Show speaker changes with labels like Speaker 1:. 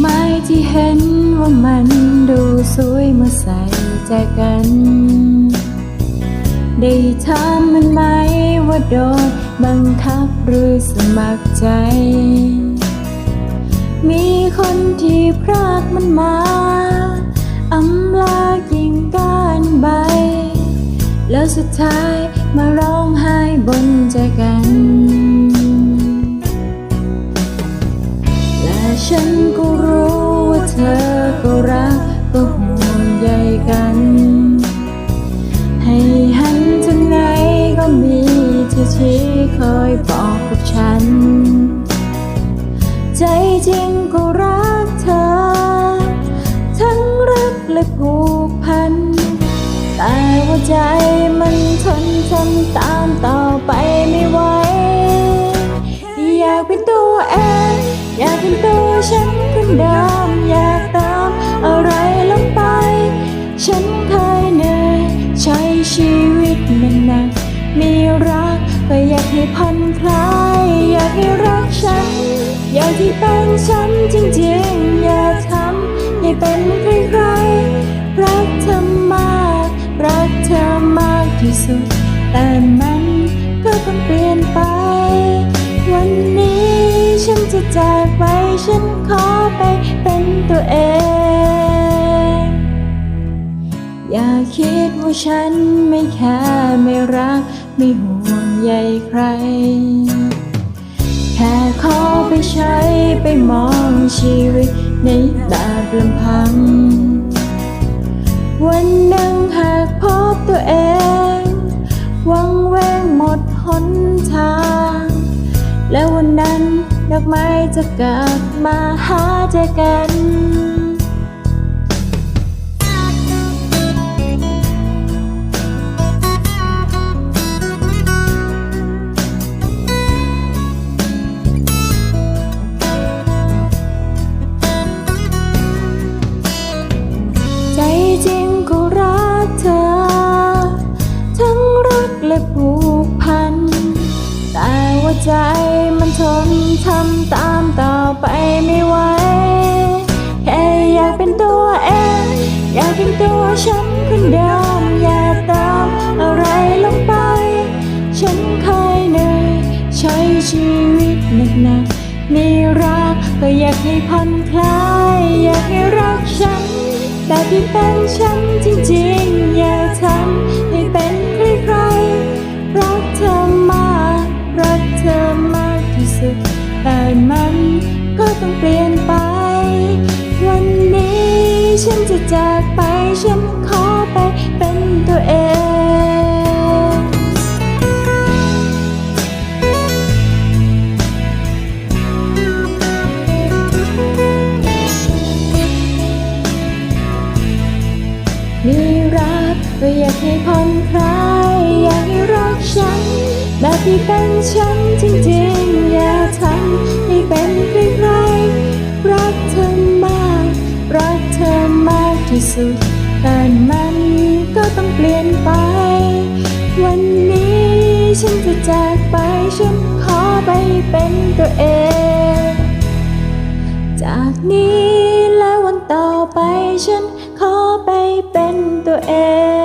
Speaker 1: ไม้ที่เห็นว่ามันดูสวยเมื่อใส่ใจกัน ได้ถามมันไหมว่าโดนบังคับหรือสมัครใจ มีคนที่พรากมันมาอำลากิ่งก้านใบ แล้วสุดท้ายมาร้องไห้บนใจกัน ก็ห่วงใยกัน ให้หันทางไหนก็มีเธอที่คอยบอกกับฉัน ใจจริงก็รักเธอ ทั้งรักและผูกพัน แต่ว่าใจมันทนทำตามต่อไปไม่ไหวอยากเป็นตัวเอง อยากเป็นตัวฉันคนเดิม ชีวิตมันหนัก มีรักก็อยากให้ผ่อนคลาย อยากให้รักฉัน อยากที่เป็นฉันจริงๆ อย่าทำให้เป็นใครๆรักเธอมาก รักเธอมากที่สุด แต่มันก็ต้องเปลี่ยนไป วันนี้ฉันจะจากไป ฉันขอไปเป็นตัวเอง อย่าคิดว่าฉันไม่แค่ไม่รัก ไม่ห่วงใยใคร แค่ขอไปใช้ไปมองชีวิตในแบบลำพัง วันหนึ่งหากพบตัวเอง วังเวงหมดหนทาง และวันนั้นดอกไม้จะกลับมาหาเจอกัน ใจมันทนทำตามต่อไปไม่ไหว แค่อยากเป็นตัวเอง อยากเป็นตัวฉันคนเดิมอย่าตามอะไรลงไป ฉันเคยเหนื่อยใช้ชีวิตหนักๆมีรักก็อยากให้ผ่อนคลาย อยากให้รักฉันแบบที่เป็นฉันจริง ฉันจะจากไป ฉันขอไปเป็นตัวเองมีรักก็อยากให้ผ่อนคลาย อยากให้รักฉัน แบบที่เป็นฉันจริงๆ แต่มันก็ต้องเปลี่ยนไป วันนี้ฉันจะจากไป ฉันขอไปเป็นตัวเอง จากนี้และวันต่อไปฉันขอไปเป็นตัวเอง